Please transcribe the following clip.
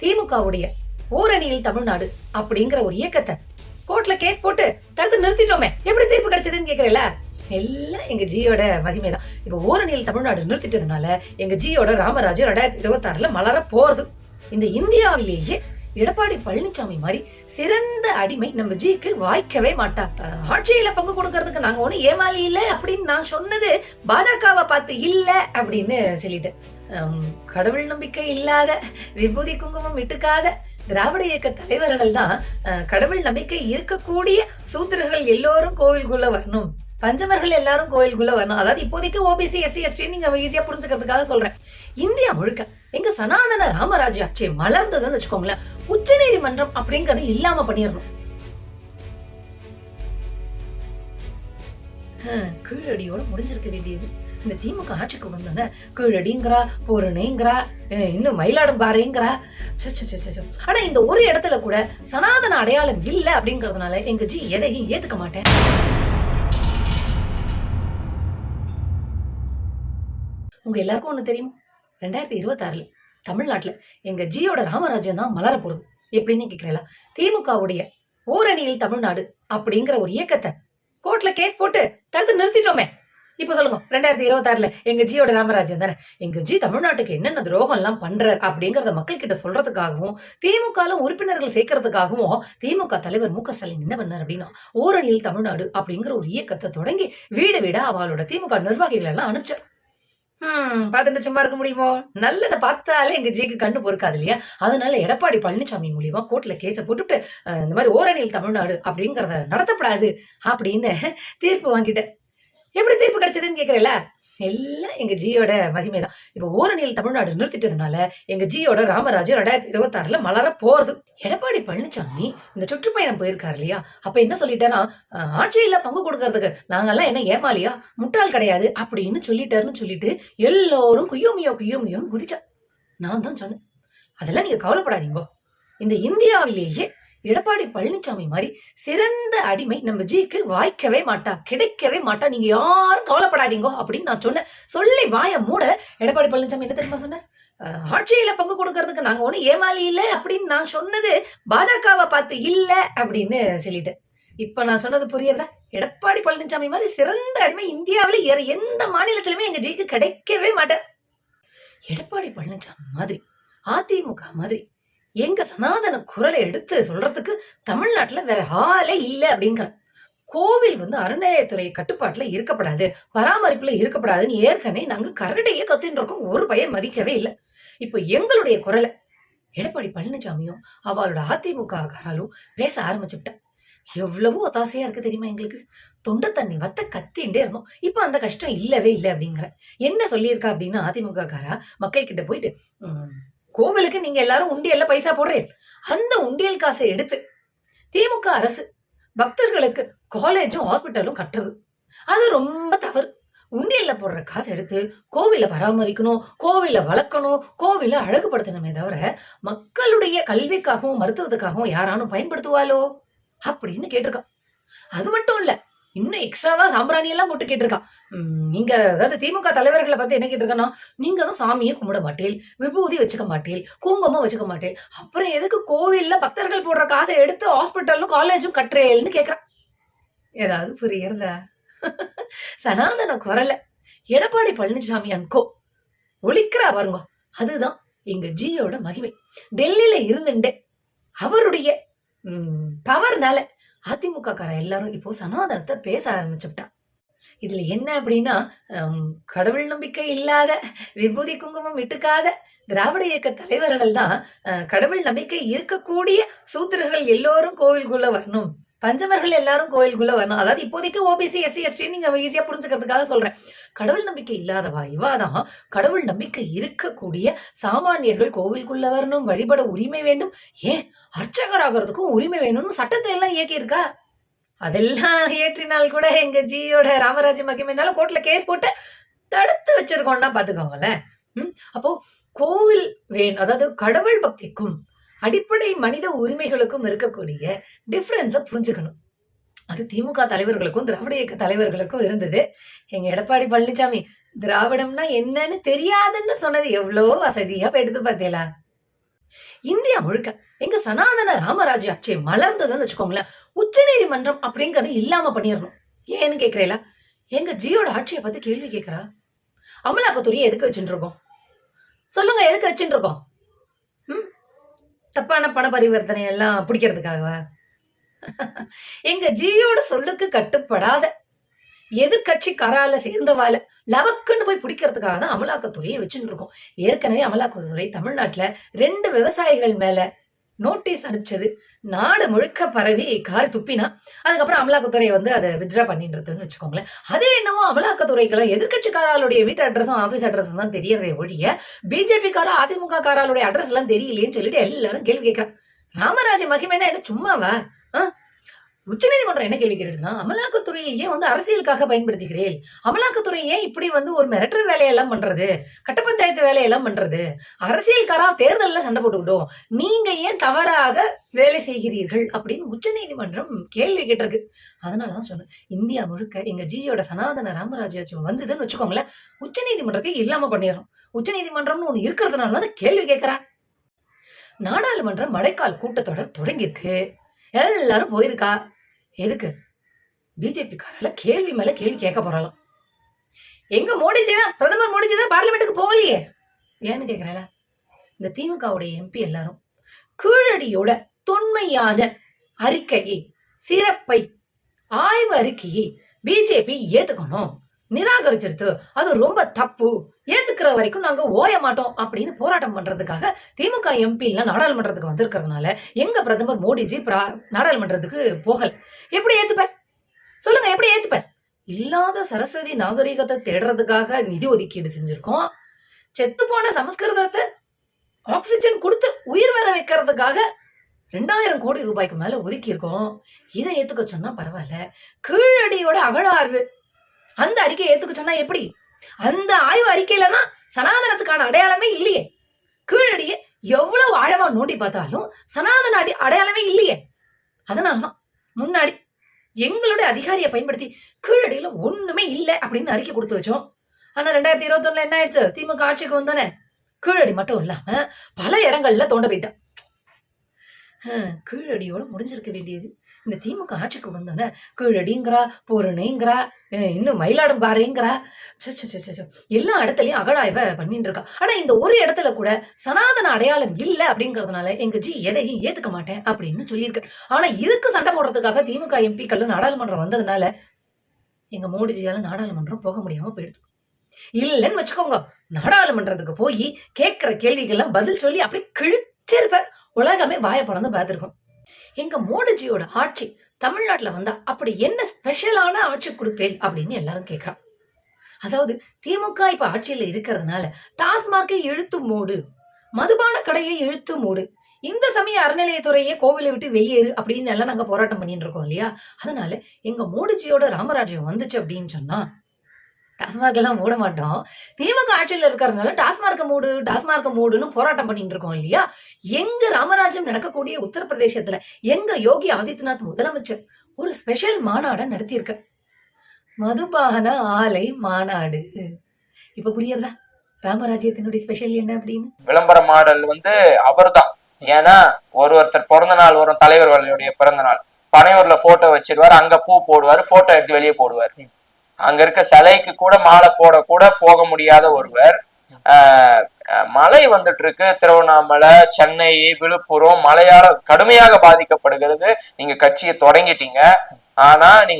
திமுகவுடைய ஓரணியில் தமிழ்நாடு அப்படிங்கிற ஒரு இயக்கத்தை கோர்ட்ல கேஸ் போட்டு தடுத்து நிறுத்திட்டோமே. எப்படி தீர்ப்பு கிடைச்சதுன்னு கேக்குறல எல்லாம் எங்க ஜியோட மகிமை தான் இப்ப ஓரணியில் தமிழ்நாடு நிறுத்திட்டதுனால எங்க ஜியோட ராமராஜு ரெண்டாயிரத்தி இருபத்தி ஆறுல மலர போறது. இந்த இந்தியாவிலேயே எடப்பாடி பழனிசாமி மாதிரி சிறந்த அடிமை நம்ம ஜிக்கு வாய்க்கவே மாட்டா. ஆட்சியில பங்கு கொடுக்கறதுக்கு நாங்க ஒண்ணு ஏமாளி இல்ல அப்படின்னு நான் சொன்னது பாஜகவை பார்த்து இல்ல அப்படின்னு சொல்லிட்டு. கடவுள் நம்பிக்கை இல்லாத விபூதி குங்குமம் விட்டுக்காத திராவிட இயக்க தலைவர்கள் தான் கடவுள் நம்பிக்கை இருக்கக்கூடிய சூத்திரர்கள் எல்லோரும் கோவிலுக்குள்ள வரணும். பஞ்சமர்கள் எல்லாரும் கோயிலுக்குள்ள வரணும். அதாவது இப்போதைக்கு ஓபிசி எஸ்சி எஸ்டி நீங்க ஈஸியா புரிஞ்சுக்கிறதுக்காக சொல்றேன். இந்தியா முழுக்க எங்க சனாதன ராமராஜ் ஆட்சி மலர்ந்ததுன்னு வச்சுக்கோங்களேன் உச்ச நீதிமன்றம் அப்படிங்கறது இல்லாம பண்ணிடணும் கீழடியோட முடிஞ்சிருக்க வேண்டியது. இந்த திமுக ஆட்சிக்கு வந்தோன்னே கீழடிங்கிறா பூரணிங்கிறா இன்னும் மயிலாடும் பாறைங்கிறா. ஆனா இந்த ஒரு இடத்துல கூட சனாதன அடையாளம் இல்ல அப்படிங்கறதுனால எங்க ஜி எதையும் ஏத்துக்க மாட்டேன். உங்க எல்லாருக்கும் ஒண்ணு தெரியும்? ரெண்டாயிரத்தி இருபத்தாறுல தமிழ்நாட்டுல எங்க ஜியோட ராமராஜ்யம் தான் மலர போறது எப்படின்னு கேக்குறீங்களா? திமுகவுடைய ஓரணியில் தமிழ்நாடு அப்படிங்கிற ஒரு இயக்கத்தை கோர்ட்ல கேஸ் போட்டு தடுத்து நிறுத்திட்டோமே. இப்ப சொல்லுங்க ரெண்டாயிரத்தி இருபத்தாறுல எங்க ஜியோட ராமராஜன் தானே? எங்க ஜி தமிழ்நாட்டுக்கு என்னென்ன துரோகம் எல்லாம் பண்ற அப்படிங்கறத மக்கள் கிட்ட சொல்றதுக்காகவும் திமுக உறுப்பினர்கள் சேர்க்கறதுக்காகவும் திமுக தலைவர் மு க ஸ்டாலின் என்ன பண்ணார் அப்படின்னா ஓரணியில் தமிழ்நாடு அப்படிங்கிற ஒரு இயக்கத்தை தொடங்கி வீடு வீடா அவளோட திமுக நிர்வாகிகள் எல்லாம் அனுப்பிச்சார். ஹம் பார்த்துட்டு சும்மா இருக்க முடியுமோ? நல்லதை பார்த்தாலே எங்க ஜிக்கு கண்ணு பொறுக்காது இல்லையா? அதனால எடப்பாடி பழனிசாமி மூலியமா கோர்ட்ல கேஸ போட்டுட்டு இந்த மாதிரி ஓரணியில் தமிழ்நாடு அப்படிங்கறத நடத்தப்படாது அப்படின்னு தீர்ப்பு வாங்கிட்டேன் எப்படி தீர்ப்பு கிடைச்சதுன்னு கேக்குறல எல்லாம் எங்க ஜியோட மகிமை தான் இப்ப ஓரணியில் தமிழ்நாடு நிறுத்திட்டதுனால எங்க ஜியோட ராமராஜ்யம் ரெண்டாயிரத்தி இருபத்தி ஆறுல மலர போறது. எடப்பாடி பழனிசாமி இந்த சுற்றுப்பயணம் போயிருக்காரு இல்லையா? அப்ப என்ன சொல்லிட்டாரா? ஆட்சியில பங்கு கொடுக்கறதுக்கு. நாங்கெல்லாம் என்ன ஏமாலியா முட்டாள் கிடையாது. அப்படின்னு சொல்லிட்டாருன்னு சொல்லிட்டு எல்லோரும் குய்யோமியோ குய்யோமியோன்னு குதிச்சா. நான் தான் சொன்னேன். அதெல்லாம் நீங்க கவலைப்படாதீங்க. இந்த இந்தியாவிலேயே எடப்பாடி பழனிசாமி மாதிரி சிறந்த அடிமை நம்ம ஜிக்கு வாய்க்கவே மாட்டா கிடைக்கவே மாட்டா. நீங்க யாரும் கவலைப்படாதீங்க அப்படின்னு நான் சொன்னேன். சொல்லி வாய மூட எடப்பாடி பழனிசாமி என்ன தெரியுமா சொன்னார்? ஆட்சியில பங்கு கொடுக்கறதுக்கு நாங்க ஒண்ணு ஏமாளி இல்ல அப்படின்னு நான் சொன்னது பாஜகவை பார்த்து இல்ல அப்படின்னு சொல்லிட்டேன். இப்ப நான் சொன்னது புரியுதா? எடப்பாடி பழனிசாமி மாதிரி சிறந்த அடிமை இந்தியாவில வேற எந்த மாநிலத்திலுமே எங்க ஜிக்கு கிடைக்கவே மாட்டார் எடப்பாடி பழனிசாமி மாதிரி அதிமுக மாதிரி எங்க சனாதன குரலை எடுத்து சொல்றதுக்கு தமிழ்நாட்டுல வேற ஆளே இல்லை அப்படிங்கிற. கோவில் வந்து அறநிலையத்துறை கட்டுப்பாட்டுல இருக்கப்படாது பராமரிப்புல இருக்கப்படாதுன்னு ஏற்கனவே நாங்க கரடையே கத்தின்னு இருக்கோம் ஒரு பையன் மதிக்கவே இல்லை. இப்போ எங்களுடைய குரலை எடப்பாடி பழனிசாமியும் அவளோட அதிமுக காராலும் பேச ஆரம்பிச்சுக்கிட்டேன் எவ்வளவு ஒத்தாசையா இருக்கு தெரியுமா எங்களுக்கு? தொண்டை தண்ணி வத்த கத்தின்ண்டே இருந்தோம். இப்ப அந்த கஷ்டம் இல்லவே இல்லை அப்படிங்கிற. என்ன சொல்லியிருக்கா அப்படின்னா அதிமுக காரா மக்கள் கிட்ட போயிட்டு கோவிலுக்கு நீங்க எல்லாரும் உண்டியல்ல பைசா போடுறீங்க அந்த உண்டியல் காசை எடுத்து திமுக அரசு பக்தர்களுக்கு காலேஜும் ஹாஸ்பிட்டலும் கட்டுறது. அது ரொம்ப தவறு. உண்டியல்ல போடுற காசு எடுத்து கோவில பராமரிக்கணும் கோவில வளர்க்கணும் கோவில அழகுபடுத்தணுமே தவிர மக்களுடைய கல்விக்காகவும் மருத்துவத்துக்காகவும் யாரானும் பயன்படுத்துவாளோ அப்படின்னு கேட்டிருக்கான் அது மட்டும் இல்லை இன்னும் எக்ஸ்ட்ராவா சாம்பிராணி எல்லாம் போட்டு கேட்டிருக்கான் நீங்க அதாவது திமுக தலைவர்களை பத்தி என்ன கேட்டிருக்கனா நீங்க தான் சாமியை கும்பிட மாட்டேல் விபூதி வச்சுக்க மாட்டேல் குங்குமம் வச்சுக்க மாட்டேல் அப்புறம் எதுக்கு கோவில்ல பக்தர்கள் போடுற காசை எடுத்து ஹாஸ்பிட்டலும் காலேஜும் கட்டுறேல்னு கேக்குறான் ஏதாவது புரியுறதா? சனாதன குரல. எடப்பாடி பழனிசாமி அன்கோ ஒழிக்கிறா பாருங்க. அதுதான் எங்க ஜியோட மகிமை. டெல்லியில இருந்துட்டே அவருடைய பவர்னால அதிமுக கார எல்லாரும் இப்போ சனாதனத்தை பேச ஆரம்பிச்சுட்டா இதுல என்ன அப்படின்னா ஹம், கடவுள் நம்பிக்கை இல்லாத விபூதி குங்குமம் விட்டுக்காத திராவிட இயக்க தலைவர்கள் தான் கடவுள் நம்பிக்கை இருக்கக்கூடிய சூத்திரர்கள் எல்லோரும் கோவிலுக்குள்ள வரணும். பஞ்சமர்கள் எல்லாரும் கோயிலுக்குள்ள வரணும். அதாவது இப்போதைக்கு ஓபிசி எஸ்சி எஸ்டி நீங்க ஈஸியா புரிஞ்சுக்கிறதுக்காக சொல்றேன். கடவுள் நம்பிக்கை இல்லாதவா? இவாதான் கடவுள் நம்பிக்கை இருக்கக்கூடிய சாமானியர்கள் கோவிலுக்குள்ள வரணும் வழிபட உரிமை வேண்டும். ஏன்? அர்ச்சகர் ஆகிறதுக்கும் உரிமை வேணும்னு சட்டத்தை எல்லாம் இயக்கி இருக்கா அதெல்லாம் ஏற்றினால் கூட எங்க ஜியோட ராமராஜ மகிமைனால கோர்ட்ல கேஸ் போட்டு தடுத்து வச்சிருக்கோம்னா பாத்துக்கோங்களேன். ம், அப்போ கோவில் வேணும் அதாவது கடவுள் பக்திக்கும் அடிப்படை மனித உரிமைகளுக்கும் இருக்கக்கூடிய டிஃப்ரென்ஸை புரிஞ்சுக்கணும். அது திமுக தலைவர்களுக்கும் திராவிட இயக்க தலைவர்களுக்கும் இருந்தது. எங்க எடப்பாடி பழனிசாமி திராவிடம்னா என்னன்னு தெரியாதுன்னு சொன்னது எவ்வளோ வசதியா போய் பார்த்தீங்களா இந்தியா முழுக்க எங்க சனாதன ராமராஜ் ஆட்சி மலர்ந்ததுன்னு வச்சுக்கோங்களேன் உச்ச நீதிமன்றம் அப்படிங்கறது இல்லாம பண்ணிடணும் ஏன்னு கேக்குறீங்களா? எங்க ஜியோட ஆட்சியை பத்தி கேள்வி கேக்குறா? அமலாக்கத்துறையை எதுக்கு வச்சுட்டு இருக்கோம்? சொல்லுங்க எதுக்கு வச்சுட்டு இருக்கோம்? ம்? தப்பான பண பரிவர்த்தனை எல்லாம் பிடிக்கிறதுக்காகவா? எங்க ஜியோட சொல்லுக்கு கட்டுப்படாத எதிர்கட்சி கரால சேர்ந்தவால லவக்குன்னு போய் பிடிக்கிறதுக்காக தான் அமலாக்கத்துறையை வச்சுட்டு இருக்கோம். ஏற்கனவே அமலாக்கத்துறை தமிழ்நாட்டுல ரெண்டு விவசாயிகள் மேல நோட்டீஸ் அனுப்பிச்சது. நாடு முழுக்க பரவி கார் துப்பினா அதுக்கப்புறம் அமலாக்கத்துறை வந்து அதை வித்ரா பண்ணின்றதுன்னு வச்சுக்கோங்களேன். அதே என்னவோ அமலாக்கத்துறைக்கெல்லாம் எதிர்கட்சிக்காராளுடைய வீட்டு அட்ரஸும் ஆஃபீஸ் அட்ரஸும் தான் தெரியறதே ஒழிய பிஜேபி காரா அதிமுக காராளுடைய அட்ரஸ் எல்லாம் தெரியலையேன்னு சொல்லிட்டு எல்லாரும் கேள்வி கேட்கறான். ராமராஜ மகிமைனா என்ன சும்மாவா? உச்சநீதிமன்றம் என்ன கேள்வி கேட்டுதுன்னா அமலாக்கத்துறையை ஏன் வந்து அரசியலுக்காக பயன்படுத்துகிறேன்? அமலாக்கத்துறையை ஏன் இப்படி வந்து ஒரு மிரட்டுற வேலையெல்லாம் பண்றது? கட்ட பஞ்சாயத்து வேலையெல்லாம் பண்றது? அரசியல்காரா தேர்தலில் சண்டை போட்டுக்கிட்டோம். நீங்க ஏன் தவறாக வேலை செய்கிறீர்கள்? அப்படின்னு உச்சநீதிமன்றம் கேள்வி கேட்டிருக்கு. அதனாலதான் சொன்னேன். இந்தியா முழுக்க எங்க ஜியோட சனாதன ராமராஜாச்சும் வந்ததுன்னு வச்சுக்கோங்களேன். உச்சநீதிமன்றத்தை இல்லாம பண்ணிடுறோம். உச்சநீதிமன்றம்னு ஒன்று இருக்கிறதுனால தான் கேள்வி கேட்கிறேன். நாடாளுமன்ற மழைக்கால் கூட்டத்தொடர் தொடங்கியிருக்கு. எல்லாரும் போயிருக்கா? எதுக்கு? பிஜேபி காரால கேள்வி மேல கேள்வி கேட்க போறாளாம். எங்க மோடிஜி தான்? பிரதமர் மோடிஜி தான் பார்லிமெண்ட்டுக்கு போகலையே. ஏன்னு கேக்குறேன் இந்த திமுகவுடைய எம்பி எல்லாரும் கீழடியோட தொன்மையான அறிக்கையை சிறப்பை ஆய்வு அறிக்கையை பிஜேபி ஏத்துக்கணும். நிராகரிச்சிருத்து. அது ரொம்ப தப்பு. ஏத்துக்கிற வரைக்கும் நாங்க ஓய மாட்டோம் அப்படின்னு போராட்டம் பண்றதுக்காக திமுக எம்பி எல்லாம் நாடாளுமன்றத்துக்கு வந்திருக்கிறதுனால எங்க பிரதமர் மோடிஜி நாடாளுமன்றத்துக்கு போகல. எப்படி ஏத்துப்ப சொல்லுங்க எப்படி ஏத்துப்ப இல்லாத சரஸ்வதி நாகரிகத்தை தேடுறதுக்காக நிதி ஒதுக்கீடு செஞ்சிருக்கோம். செத்து போன சமஸ்கிருதத்தை ஆக்சிஜன் கொடுத்து உயிர் வர வைக்கிறதுக்காக ரெண்டாயிரம் கோடி ரூபாய்க்கு மேல ஒதுக்கி இருக்கோம் இதை ஏத்துக்க சொன்னா பரவாயில்ல. கீழடியோட அகழார்வு. அந்த அறிக்கையை ஏத்துக்க சொன்னா எப்படி? அந்த ஆய்வு அறிக்கையில தான் சனாதனத்துக்கான அடையாளமே இல்லையே. கீழடியை எவ்வளவு ஆழமா நோண்டி பார்த்தாலும் சனாதன அடி அடையாளமே இல்லையே. அதனாலதான் முன்னாடி எங்களுடைய அதிகாரியை பயன்படுத்தி கீழடியில ஒண்ணுமே இல்லை அப்படின்னு அறிக்கை கொடுத்து வச்சோம். ஆனா ரெண்டாயிரத்தி இருபத்தி ஒண்ணுல என்ன ஆயிடுச்சு? திமுக ஆட்சிக்கு வந்தோன்னே கீழடி மட்டும் இல்லாம பல இடங்கள்ல தோண்ட போயிட்டான் கீழடியோட முடிஞ்சிருக்க வேண்டியது இந்த திமுக ஆட்சிக்கு வந்தோன்னே கீழடிங்கிறா பூரணைங்கிறா இன்னும் மயிலாடும் பாறைங்கிறா. எல்லா இடத்துலயும் அகழாய்வை பண்ணிட்டு இருக்கா. ஆனா இந்த ஒரு இடத்துல கூட சனாதன அடையாளம் இல்ல அப்படிங்கறதுனால எங்க ஜி எதையும் ஏத்துக்க மாட்டேன் அப்படின்னு சொல்லியிருக்கு. ஆனா இதுக்கு சண்டை போடுறதுக்காக திமுக எம்பிக்கள் நாடாளுமன்றம் வந்ததுனால எங்க மோடிஜியால நாடாளுமன்றம் போக முடியாம போயிடுது. இல்லைன்னு வச்சுக்கோங்க நாடாளுமன்றத்துக்கு போய் கேட்கிற கேள்விக்கெல்லாம் பதில் சொல்லி அப்படி கிழிச்சிருப்பார் உலகமே வாய பார்த்துருக்கோம். எங்க மோடிஜியோட ஆட்சி தமிழ்நாட்டுல வந்தா அப்படி என்ன ஸ்பெஷலான ஆட்சி கொடுப்பேன் அப்படின்னு எல்லாரும் கேட்கறான் அதாவது திமுக இப்ப ஆட்சியில இருக்கிறதுனால டாஸ்மார்க்கை இழுத்து மூடு மதுபான கடையை இழுத்து மூடு இந்த சமய அறநிலையத்துறையே கோவிலை விட்டு வெளியேறு அப்படின்னு எல்லாம் நாங்க போராட்டம் பண்ணிட்டு இருக்கோம் இல்லையா? அதனால எங்க மோடிஜியோட ராமராஜ்யம் வந்துச்சு அப்படின்னு சொன்னா டாஸ்மார்க் எல்லாம் மூட மாட்டோம். திமுக ஆட்சியில் இருக்கிறதுனால டாஸ்மார்க்க மூடு டாஸ்மார்க்க மூடுன்னு போராட்டம் பண்ணிட்டு இருக்கோம் இல்லையா? எங்க ராமராஜ்யம் நடக்கக்கூடிய உத்தரப்பிரதேசத்துல எங்க யோகி ஆதித்யநாத் முதலமைச்சர் ஒரு ஸ்பெஷல் மாநாடை நடத்தியிருக்க மதுபான ஆலை மாநாடு. இப்ப புரியுதா ராமராஜ்யத்தினுடைய ஸ்பெஷல் என்ன அப்படின்னு? விளம்பர மாடல் வந்து அவர்தான். ஏன்னா ஒரு ஒருத்தர் பிறந்த நாள் வரும் தலைவர்களுடைய பிறந்த நாள். பனையூர்ல போட்டோ வச்சிருவாரு அங்க பூ போடுவாரு போட்டோ எடுத்து வெளியே போடுவார். அங்க இருக்க சிலைக்கு கூட மாலை போட கூட போக முடியாத ஒருவர் அஹ் மழை வந்துட்டு இருக்கு திருவண்ணாமலை சென்னை விழுப்புரம் மழையால கடுமையாக பாதிக்கப்படுகிறது. நீங்க கட்சியை தொடங்கிட்டீங்க. ஆனா நீங்க